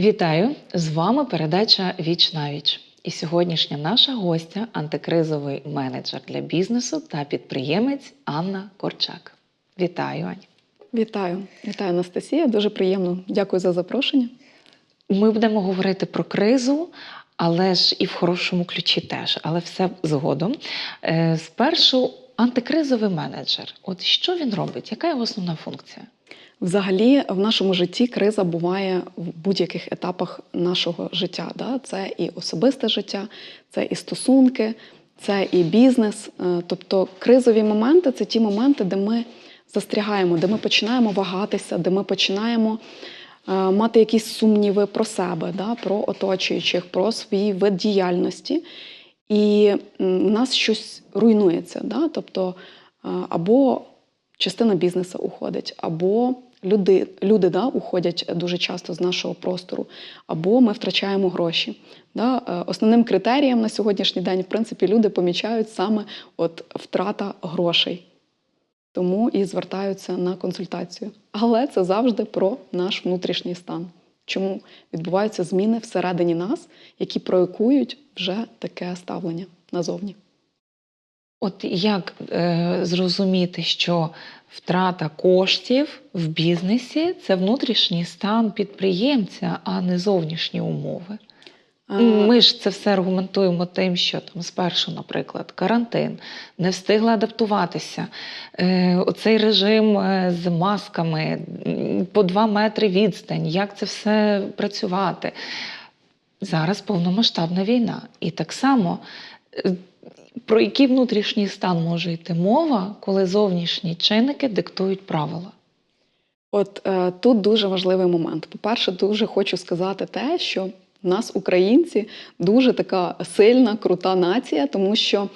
Вітаю! З вами передача Віч на віч. І сьогоднішня наша гостя антикризовий менеджер для бізнесу та підприємець Анна Корчак. Вітаю, Ань. Вітаю, вітаю, Анастасія. Дуже приємно. Дякую за запрошення. Ми будемо говорити про кризу, але ж і в хорошому ключі теж, але все згодом. Е, Спершу антикризовий менеджер. От що він робить? Яка його основна функція? Взагалі, в нашому житті криза буває в будь-яких етапах нашого життя. Да? Це і особисте життя, це і стосунки, це і бізнес. Е, Тобто кризові моменти це ті моменти, де ми застрягаємо, де ми починаємо вагатися, де ми починаємо е, мати якісь сумніви про себе, да? про оточуючих, про свій вид діяльності. І в нас щось руйнується. Да? Тобто е, або частина бізнесу уходить, або люди, люди да, уходять дуже часто з нашого простору, або ми втрачаємо гроші. Да? Е, Основним критерієм на сьогоднішній день, в принципі, люди помічають саме от втрата грошей. Тому і звертаються на консультацію. Але це завжди про наш внутрішній стан. Чому відбуваються зміни всередині нас, які проекують вже таке ставлення назовні. От як е, зрозуміти, що втрата коштів в бізнесі це внутрішній стан підприємця, а не зовнішні умови? Ми ж це все аргументуємо тим, що там спершу, наприклад, карантин, не встигли адаптуватися. Е, оцей режим е, з масками, по два метри відстань, як це все працювати. Зараз повномасштабна війна. І так само, е, про який внутрішній стан може йти мова, коли зовнішні чинники диктують правила? От е, тут дуже важливий момент. По-перше, дуже хочу сказати те, що в нас, українці, дуже така сильна, крута нація, тому що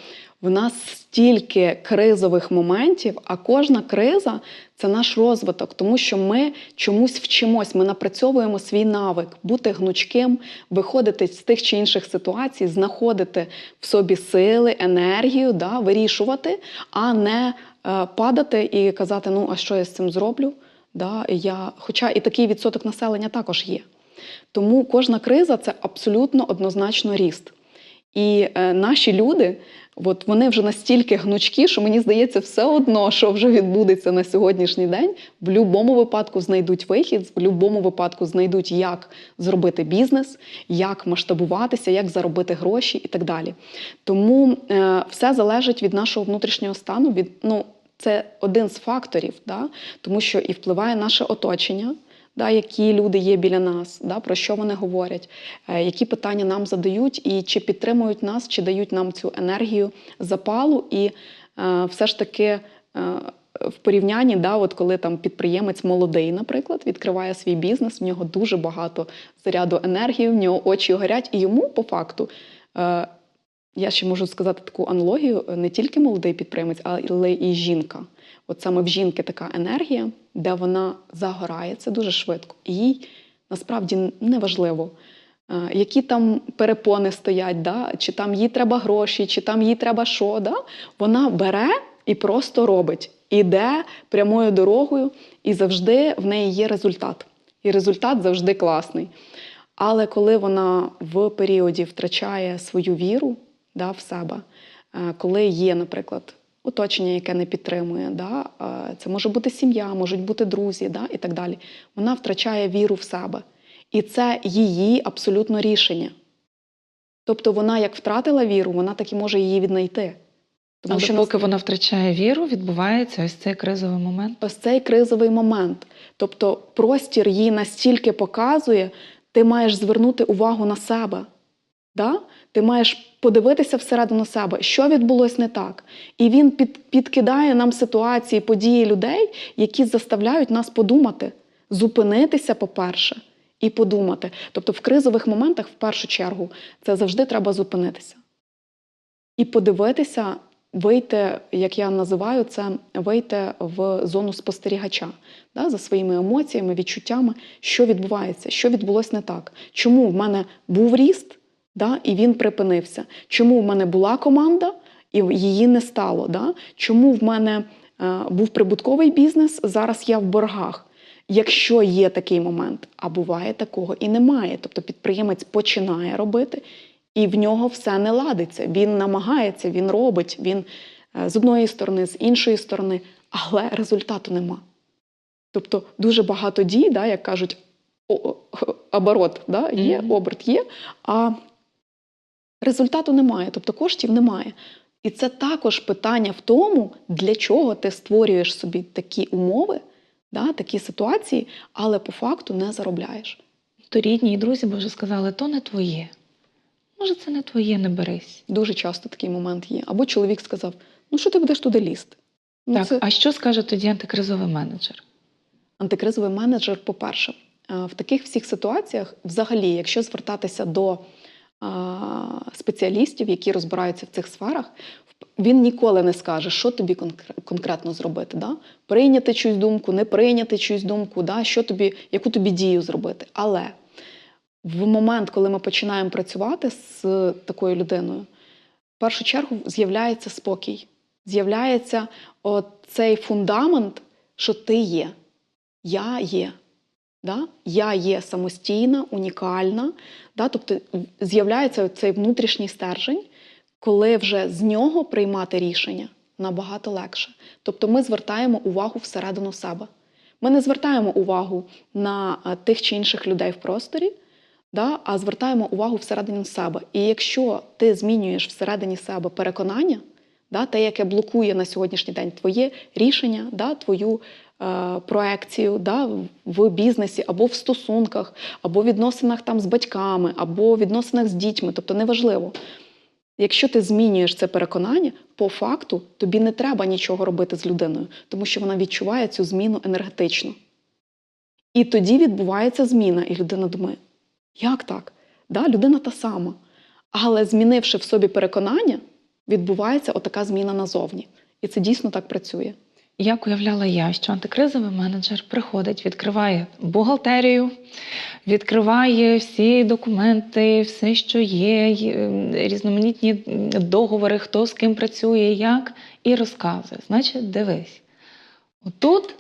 в нас стільки кризових моментів, а кожна криза це наш розвиток, тому що ми чомусь вчимось, ми напрацьовуємо свій навик, бути гнучким, виходити з тих чи інших ситуацій, знаходити в собі сили, енергію, да, вирішувати, а не е, падати і казати, ну а що я з цим зроблю? Да, я, Хоча і такий відсоток населення також є. Тому кожна криза це абсолютно однозначно ріст. І е, наші люди, от вони вже настільки гнучкі, що мені здається, все одно, що вже відбудеться на сьогоднішній день, в будь-якому випадку знайдуть вихід, в будь-якому випадку знайдуть, як зробити бізнес, як масштабуватися, як заробити гроші і так далі. Тому е, все залежить від нашого внутрішнього стану. Від, ну, це один з факторів, да? тому що і впливає наше оточення да, які люди є біля нас, да, про що вони говорять, е, які питання нам задають, і чи підтримують нас, чи дають нам цю енергію запалу. І е, все ж таки е, в порівнянні, да, от коли там підприємець молодий, наприклад, відкриває свій бізнес, в нього дуже багато заряду енергії, в нього очі горять, і йому по факту. Е, я ще можу сказати таку аналогію: не тільки молодий підприємець, але і жінка. От саме в жінки така енергія, де вона загорає, це дуже швидко. І їй насправді не важливо, е, які там перепони стоять, да? чи там їй треба гроші, чи там їй треба що. Да? Вона бере і просто робить. Іде прямою дорогою, і завжди в неї є результат. І результат завжди класний. Але коли вона в періоді втрачає свою віру да, в себе, е, коли є, наприклад, оточення, яке не підтримує, да, це може бути сім'я, можуть бути друзі да, і так далі, вона втрачає віру в себе. І це її абсолютно рішення. Тобто вона як втратила віру, вона так і може її віднайти. Тому що поки вона втрачає віру, відбувається ось цей кризовий момент. Ось цей кризовий момент. Тобто простір їй настільки показує, ти маєш звернути увагу на себе. Да? Ти маєш подивитися всередину себе, що відбулось не так. І він під, підкидає нам ситуації, події людей, які заставляють нас подумати, зупинитися, по-перше, і подумати. Тобто в кризових моментах, в першу чергу, це завжди треба зупинитися. І подивитися, вийти, як я називаю це, вийти в зону спостерігача да, за своїми емоціями, відчуттями, що відбувається, що відбулось не так. Чому в мене був ріст? Да, і він припинився. Чому в мене була команда і її не стало? Да? Чому в мене е, був прибутковий бізнес, зараз я в боргах? Якщо є такий момент, а буває такого і немає. Тобто підприємець починає робити, і в нього все не ладиться. Він намагається, він робить, він е, з одної сторони, з іншої сторони, але результату нема. Тобто дуже багато дій, да, як кажуть, оборот да, є, оберт є, а результату немає, тобто коштів немає. І це також питання в тому, для чого ти створюєш собі такі умови, да, такі ситуації, але по факту не заробляєш. То рідні і друзі би вже сказали, то не твоє. Може, це не твоє, не берись. Дуже часто такий момент є. Або чоловік сказав: ну що ти будеш туди лізти? Ну, так, це а що скаже тоді антикризовий менеджер? антикризовий менеджер, по-перше, е, в таких всіх ситуаціях, взагалі, якщо звертатися до спеціалістів, які розбираються в цих сферах, він ніколи не скаже, що тобі конкретно зробити. Да? Прийняти чусь думку, не прийняти чусь думку, да? що тобі, яку тобі дію зробити. Але в момент, коли ми починаємо працювати з такою людиною, в першу чергу з'являється спокій, з'являється цей фундамент, що ти є. Я є. Да? Я є самостійна, унікальна. Да? Тобто з'являється цей внутрішній стержень, коли вже з нього приймати рішення набагато легше. Тобто ми звертаємо увагу всередину себе. Ми не звертаємо увагу на тих чи інших людей в просторі, да? а звертаємо увагу всередині себе. І якщо ти змінюєш всередині себе переконання, да, те, яке блокує на сьогоднішній день твоє рішення, да, твою проекцію да, в бізнесі або в стосунках, або в відносинах там з батьками, або в відносинах з дітьми, тобто неважливо. Якщо ти змінюєш це переконання, по факту тобі не треба нічого робити з людиною, тому що вона відчуває цю зміну енергетично. І тоді відбувається зміна, і людина думає, як так? Да, людина та сама. Але змінивши в собі переконання, відбувається отака зміна назовні. І це дійсно так працює. Як уявляла я, що антикризовий менеджер приходить, відкриває бухгалтерію, відкриває всі документи, все, що є, е, різноманітні договори, хто з ким працює, як, і розказує. Значить, дивись, отут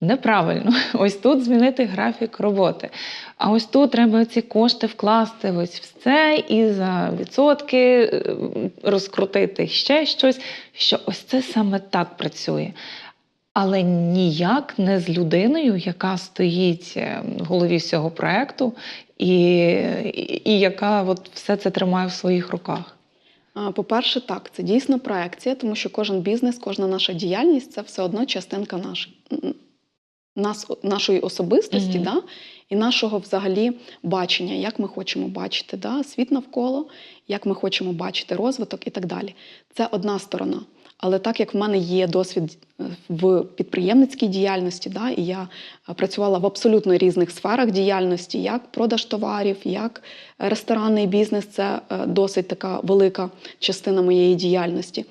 неправильно, ось тут змінити графік роботи. А ось тут треба ці кошти вкласти ось в це і за відсотки е, розкрутити ще щось, що ось це саме так працює. Але ніяк не з людиною, яка стоїть е, в голові всього проекту, і, і, і яка от все це тримає в своїх руках. По-перше, так, це дійсно проекція, тому що кожен бізнес, кожна наша діяльність це все одно частинка наш, м, нас, нашої особистості Мгм. да, і нашого взагалі бачення, як ми хочемо бачити да, світ навколо, як ми хочемо бачити розвиток і так далі. Це одна сторона. Але так як в мене є досвід е, в підприємницькій діяльності, да, і я е, працювала в абсолютно різних сферах діяльності, як продаж товарів, як ресторанний бізнес це е, досить така велика частина моєї діяльності.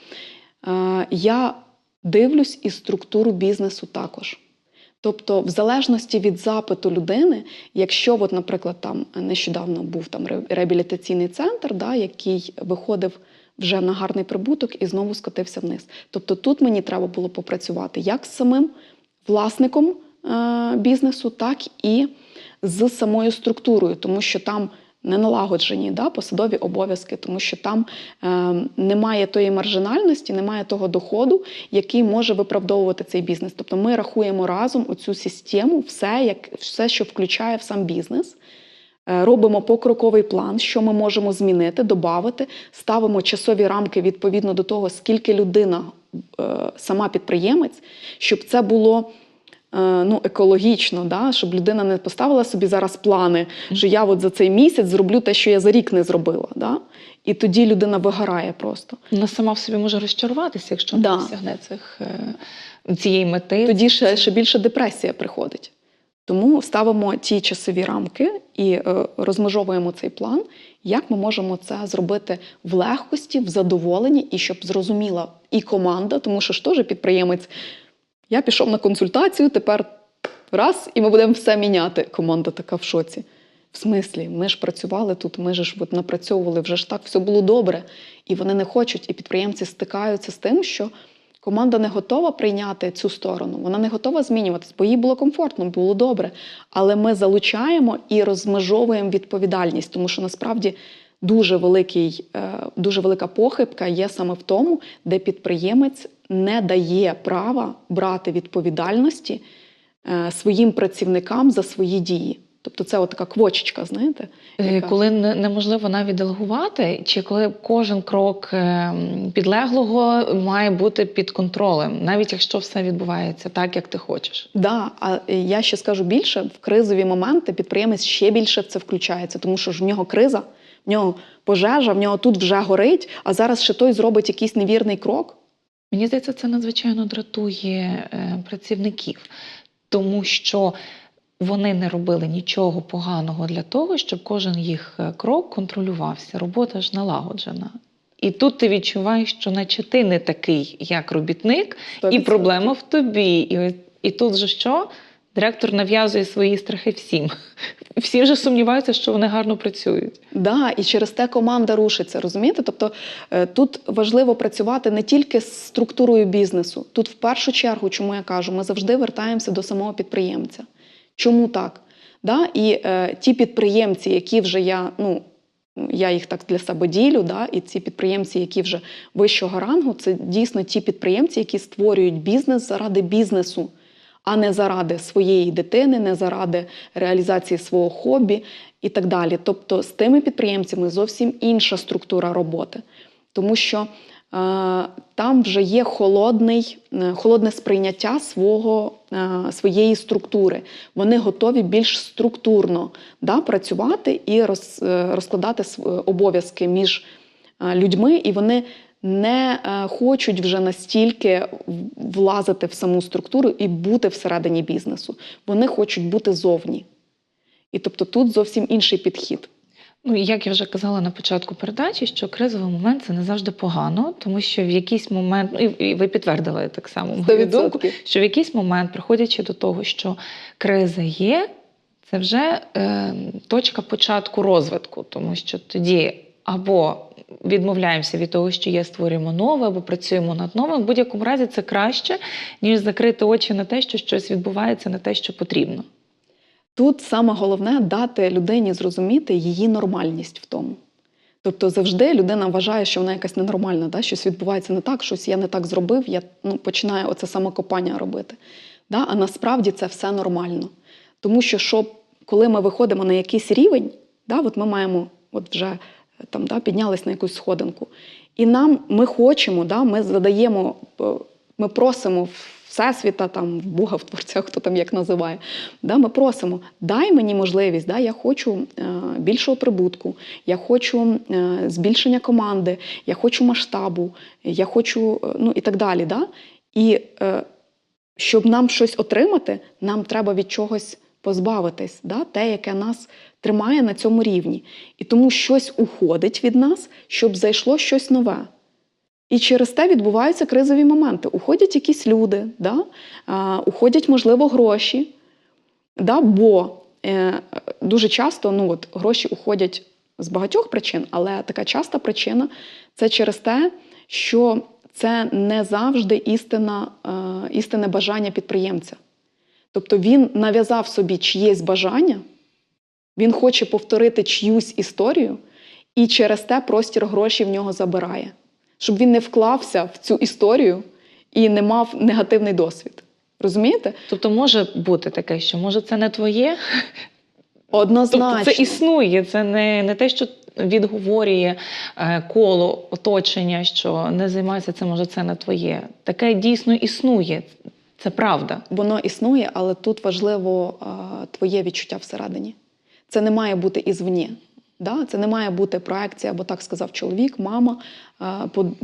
Я дивлюсь і структуру бізнесу також. Тобто, в залежності від запиту людини, якщо, от, наприклад, там нещодавно був там ре- реабілітаційний центр, да, який виходив вже на гарний прибуток і знову скотився вниз. Тобто тут мені треба було попрацювати як з самим власником е, бізнесу, так і з самою структурою, тому що там не налагоджені да, посадові обов'язки, тому що там е, немає тої маржинальності, немає того доходу, який може виправдовувати цей бізнес. Тобто ми рахуємо разом оцю систему, все, як, все, що включає в сам бізнес. Е, Робимо покроковий план, що ми можемо змінити, додати, ставимо часові рамки відповідно до того, скільки людина, е, сама підприємець, щоб це було ну, екологічно, да? щоб людина не поставила собі зараз плани, що я от за цей місяць зроблю те, що я за рік не зробила. Да? І тоді людина вигорає просто. Вона сама в собі може розчаруватися, якщо Да. не досягне цих, е, цієї мети. Тоді ще, ще більше депресія приходить. Тому ставимо ті часові рамки і е, розмежовуємо цей план, як ми можемо це зробити в легкості, в задоволенні, і щоб зрозуміла і команда, тому що ж теж підприємець. Я пішов на консультацію, тепер раз, і ми будемо все міняти. Команда така в шоці. В смислі, ми ж працювали тут, ми ж от напрацьовували, вже ж так все було добре. І вони не хочуть, і підприємці стикаються з тим, що Команда не готова прийняти цю сторону, вона не готова змінюватись, бо їй було комфортно, було добре. Але ми залучаємо і розмежовуємо відповідальність, тому що насправді дуже, великий, е, дуже велика похибка є саме в тому, де підприємець не дає права брати відповідальності е, своїм працівникам за свої дії. Тобто це от така квочечка, знаєте? Е, яка- Коли неможливо навіть делегувати, чи коли кожен крок е, підлеглого має бути під контролем, навіть якщо все відбувається так, як ти хочеш. Да, а я ще скажу більше, в кризові моменти підприємець ще більше в це включається, тому що ж в нього криза, в нього пожежа, в нього тут вже горить, а зараз ще той зробить якийсь невірний крок. Мені здається, це надзвичайно дратує е, працівників, тому що вони не робили нічого поганого для того, щоб кожен їх е, крок контролювався. Робота ж налагоджена. І тут ти відчуваєш, що наче ти не такий, як робітник, і 100%. проблема в тобі. І, і тут же що? Директор нав'язує свої страхи всім. Всі вже сумніваються, що вони гарно працюють. Да, і через те команда рушиться, розумієте? Тобто е, тут важливо працювати не тільки з структурою бізнесу. Тут в першу чергу, чому я кажу, ми завжди вертаємося до самого підприємця. Чому так? Да? І е, ті підприємці, які вже я, ну, я їх так для себе ділю, да? і ці підприємці, які вже вищого рангу, це дійсно ті підприємці, які створюють бізнес заради бізнесу, а не заради своєї дитини, не заради реалізації свого хобі і так далі. Тобто з тими підприємцями зовсім інша структура роботи, тому що е, там вже є холодний, е, холодне сприйняття свого, е, своєї структури. Вони готові більш структурно да, працювати і роз, е, розкладати обов'язки між е, людьми, і вони не е, хочуть вже настільки влазити в саму структуру і бути всередині бізнесу. Вони хочуть бути зовні. І тобто тут зовсім інший підхід. Ну, як я вже казала на початку передачі, що кризовий момент це не завжди погано, тому що в якийсь момент, ну, і і ви підтвердили так само мою думку, що в якийсь момент, приходячи до того, що криза є, це вже е, точка початку розвитку, тому що тоді або відмовляємося від того, що є, створюємо нове, або працюємо над новим. В будь-якому разі це краще, ніж закрити очі на те, що щось відбувається, на те, що потрібно. Тут саме головне дати людині зрозуміти її нормальність в тому. Тобто завжди людина вважає, що вона якась ненормальна, да? щось відбувається не так, щось я не так зробив, я ну, починаю оце самокопання робити. Да? А насправді це все нормально. Тому що, щоб, коли ми виходимо на якийсь рівень, да, от ми маємо от вже там, да, піднялись на якусь сходинку, і нам ми хочемо, да, ми задаємо, е, ми просимо Всесвіта, там, Бога, в Творця, хто там як називає. Да, ми просимо, дай мені можливість, да, я хочу е, більшого прибутку, я хочу е, збільшення команди, я хочу масштабу, я хочу е, ну, і так далі. Да? І е, щоб нам щось отримати, нам треба від чогось позбавитись, да? те, яке нас тримає на цьому рівні. І тому щось уходить від нас, щоб зайшло щось нове. І через те відбуваються кризові моменти. Уходять якісь люди, да? а, уходять, можливо, гроші. Да? Бо е, дуже часто ну, от, гроші уходять з багатьох причин, але така часта причина це через те, що це не завжди істина, е, істинне бажання підприємця. Тобто він нав'язав собі чиєсь бажання, він хоче повторити чиюсь історію, і через те простір гроші в нього забирає, щоб він не вклався в цю історію і не мав негативний досвід. Розумієте? Тобто може бути таке, що може це не твоє, Однозначно. Тобто це існує, це не, не те, що відговорює е, коло оточення, що не займайся цим, може це не твоє. Таке дійсно існує. Це правда. Воно існує, але тут важливо а, твоє відчуття всередині. Це не має бути ізвні. Да? Це не має бути проекція, або так сказав чоловік, мама,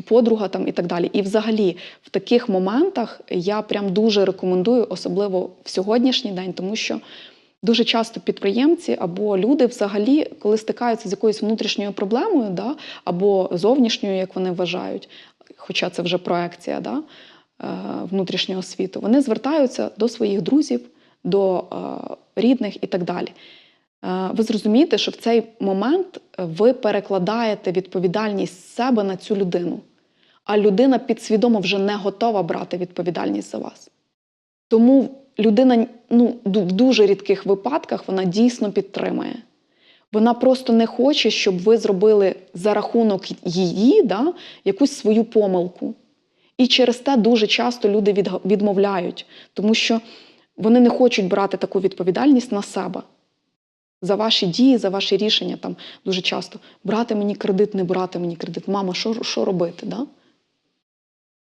подруга там, і так далі. І взагалі в таких моментах я прям дуже рекомендую, особливо в сьогоднішній день, тому що дуже часто підприємці або люди взагалі, коли стикаються з якоюсь внутрішньою проблемою, да? або зовнішньою, як вони вважають, хоча це вже проекція, да? е, внутрішнього світу, вони звертаються до своїх друзів, до е, рідних і так далі. Е, Ви зрозумієте, що в цей момент ви перекладаєте відповідальність з себе на цю людину. а людина підсвідомо вже не готова брати відповідальність за вас. Тому людина ну, в дуже рідких випадках вона дійсно підтримує. Вона просто не хоче, щоб ви зробили за рахунок її да, якусь свою помилку. І через те дуже часто люди відмовляють, тому що вони не хочуть брати таку відповідальність на себе. За ваші дії, за ваші рішення там дуже часто брати мені кредит, не брати мені кредит. Мама, що, що робити? Да?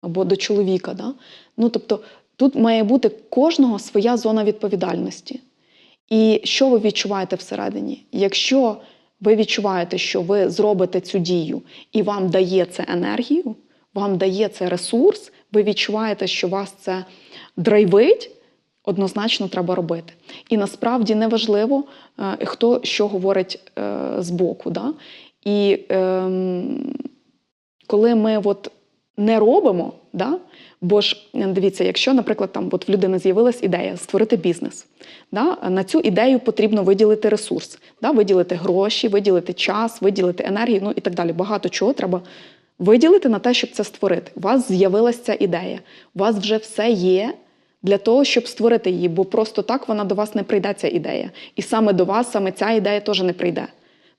Або до чоловіка. Да? Ну, тобто, тут має бути кожного своя зона відповідальності. І що ви відчуваєте всередині? Якщо ви відчуваєте, що ви зробите цю дію і вам дає це енергію, вам дає це ресурс, ви відчуваєте, що вас це драйвить, однозначно треба робити. І насправді неважливо, е, хто що говорить е, збоку. Да? І ем, коли ми от не робимо, да? бо ж дивіться, якщо, наприклад, там от в людини з'явилась ідея створити бізнес, да? на цю ідею потрібно виділити ресурс, да? виділити гроші, виділити час, виділити енергію, ну і так далі. Багато чого треба виділити на те, щоб це створити. У вас з'явилася ця ідея, у вас вже все є для того, щоб створити її, бо просто так вона до вас не прийде, ця ідея. І саме до вас саме ця ідея теж не прийде.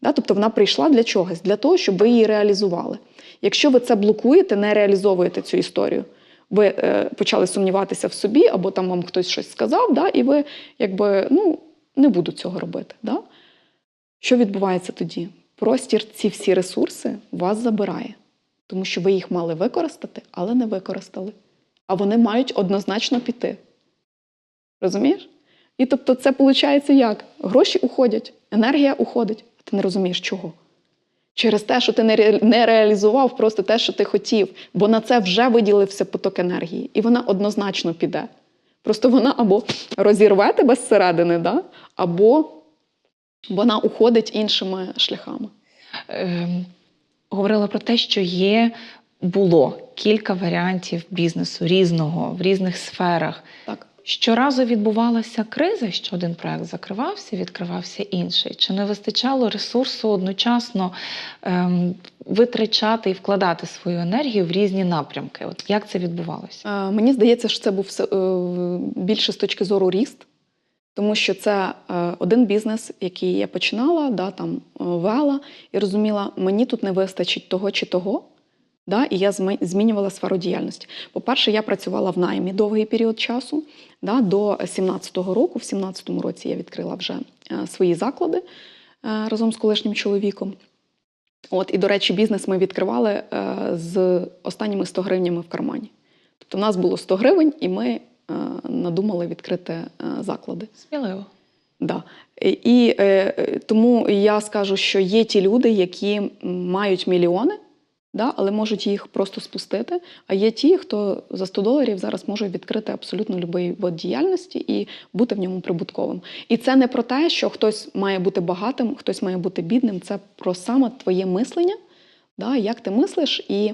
Да? Тобто вона прийшла для чогось, для того, щоб ви її реалізували. Якщо ви це блокуєте, не реалізовуєте цю історію, ви е, почали сумніватися в собі, або там вам хтось щось сказав, да? і ви якби ну, не буду цього робити. Да? Що відбувається тоді? Простір ці всі ресурси вас забирає, тому що ви їх мали використати, але не використали. А вони мають однозначно піти. Розумієш? І тобто це виходить як? Гроші уходять, енергія уходить, а ти не розумієш чого. Через те, що ти не реалізував просто те, що ти хотів, бо на це вже виділився поток енергії, і вона однозначно піде. Просто вона або розірве тебе зсередини, да? або вона уходить іншими шляхами. Ем, говорила про те, що є, було кілька варіантів бізнесу різного в різних сферах. Так. Щоразу відбувалася криза, що один проект закривався, відкривався інший. Чи не вистачало ресурсу одночасно ем, витрачати і вкладати свою енергію в різні напрямки? От як це відбувалося? Е, Мені здається, що це був все- е, більше з точки зору ріст, тому що це е, один бізнес, який я починала, да, там, е, вела, і розуміла, мені тут не вистачить того чи того. Да, і я змінювала сферу діяльності. По-перше, я працювала в наймі довгий період часу. Да, до 17-го року, в 17-му році я відкрила вже е, свої заклади е, разом з колишнім чоловіком. От, і, до речі, бізнес ми відкривали е, з останніми 100 гривнями в кармані. Тобто, у нас було 100 гривень, і ми надумали відкрити заклади. Сміливо. Да. І, і тому я скажу, що є ті люди, які мають мільйони, да, але можуть їх просто спустити. А є ті, хто за 100 доларів зараз може відкрити абсолютно будь-який вид діяльності і бути в ньому прибутковим. І це не про те, що хтось має бути багатим, хтось має бути бідним. Це про саме твоє мислення, да, як ти мислиш, і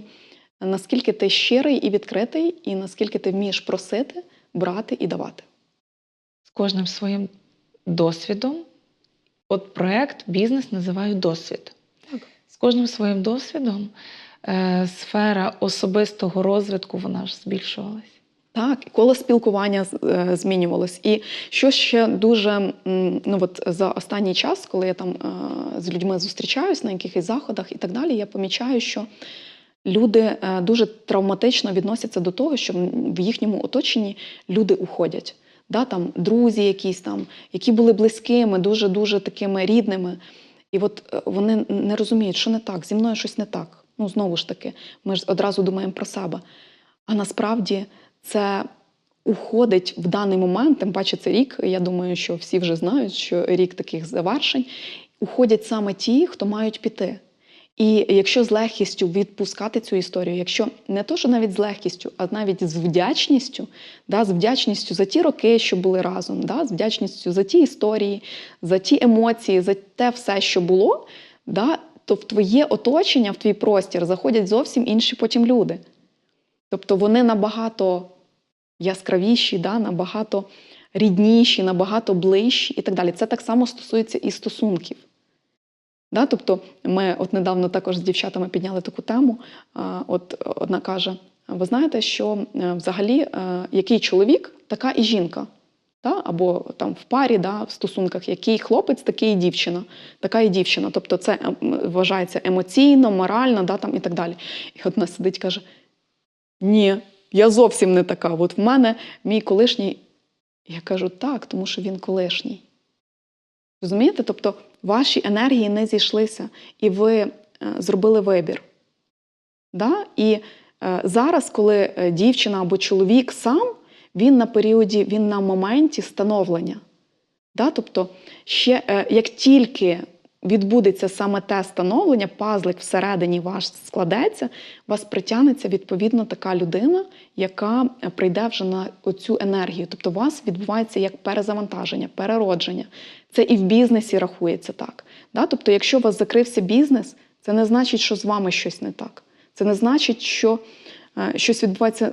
наскільки ти щирий і відкритий, і наскільки ти вмієш просити, брати і давати. З кожним своїм досвідом. От проект бізнес називаю досвід. Так. З кожним своїм досвідом сфера особистого розвитку вона ж збільшувалась. Так, коло спілкування е, змінювалось. І що ще дуже ну от за останній час, коли я там е, з людьми зустрічаюсь на якихось заходах і так далі, я помічаю, що люди е, дуже травматично відносяться до того, що в їхньому оточенні люди уходять. Да, там друзі, якісь там, які були близькими, дуже дуже такими рідними. І от е, вони не розуміють, що не так, зі мною щось не так. Ну, знову ж таки, ми ж одразу думаємо про себе. А насправді це уходить в даний момент, тим паче це рік. Я думаю, що всі вже знають, що рік таких завершень. Уходять саме ті, хто мають піти. І якщо з легкістю відпускати цю історію, якщо не то, що навіть з легкістю, а навіть з вдячністю, да, з вдячністю за ті роки, що були разом, да, з вдячністю за ті історії, за ті емоції, за те все, що було, да, то в твоє оточення, в твій простір заходять зовсім інші потім люди. Тобто вони набагато яскравіші, да, набагато рідніші, набагато ближчі і так далі. Це так само стосується і стосунків. Да? Тобто ми от недавно також з дівчатами підняли таку тему. От одна каже: ви знаєте, що е, взагалі е, який чоловік, така і жінка. Та? Або там в парі, да, в стосунках, який хлопець, такий і дівчина, така і дівчина. Тобто це ем, вважається емоційно, морально да, там, і так далі. І от вона сидить і каже: Ні, я зовсім не така. От в мене мій колишній. Я кажу, так, тому що він колишній. Розумієте? Тобто ваші енергії не зійшлися, і ви е, зробили вибір. Да? І е, зараз, коли е, дівчина або чоловік сам, він на періоді, він на моменті становлення. Да? Тобто, ще, е, як тільки відбудеться саме те становлення, пазлик всередині ваш складеться, вас притягнеться відповідно така людина, яка е, прийде вже на оцю енергію. Тобто, у вас відбувається як перезавантаження, переродження. Це і в бізнесі рахується так. Да? Тобто, якщо у вас закрився бізнес, це не значить, що з вами щось не так. Це не значить, що е, щось відбувається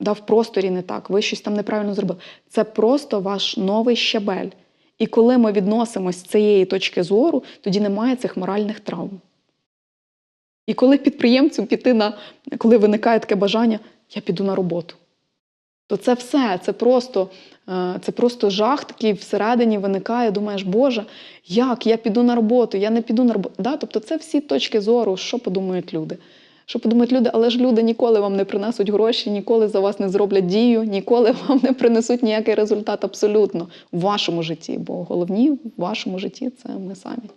в просторі не так, ви щось там неправильно зробили. Це просто ваш новий щабель. І коли ми відносимось з цієї точки зору, тоді немає цих моральних травм. І коли підприємцю піти на, коли виникає таке бажання, я піду на роботу, то це все, це просто, е, це просто жах такий всередині виникає. Думаєш, Боже, як я піду на роботу, я не піду на роботу. Да? Тобто це всі точки зору, що подумають люди. Що подумають люди, але ж люди ніколи вам не принесуть гроші, ніколи за вас не зроблять дію, ніколи вам не принесуть ніякий результат абсолютно в вашому житті. Бо головні в вашому житті це ми самі.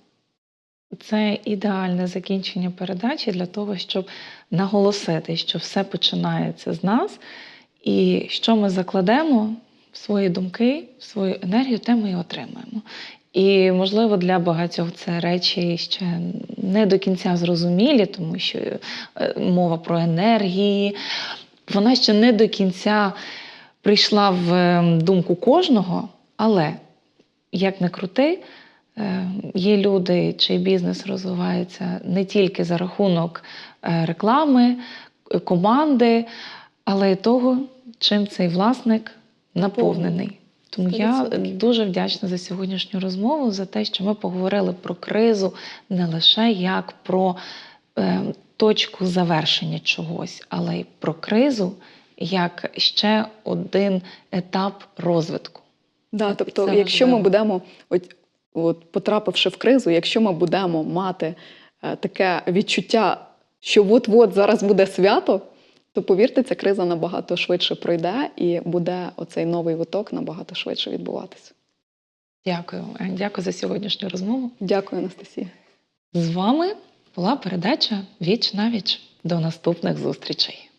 Це ідеальне закінчення передачі для того, щоб наголосити, що все починається з нас, і що ми закладемо в свої думки, в свою енергію, те ми і отримаємо. І, можливо, для багатьох це речі ще не до кінця зрозумілі, тому що е, мова про енергії, вона ще не до кінця прийшла в е, думку кожного, але як не крути, е, є люди, чий бізнес розвивається не тільки за рахунок е, реклами, команди, але й того, чим цей власник наповнений. Тому я 100%. дуже вдячна за сьогоднішню розмову, за те, що ми поговорили про кризу не лише як про е, точку завершення чогось, але й про кризу як ще один етап розвитку. Да, Це тобто, важливо. якщо ми будемо, от, от, потрапивши в кризу, якщо ми будемо мати е, таке відчуття, що от-от зараз буде свято, то повірте, ця криза набагато швидше пройде і буде оцей новий виток набагато швидше відбуватися. Дякую, дякую за сьогоднішню розмову. Дякую, Анастасія. З вами була передача Віч на віч. До наступних зустрічей.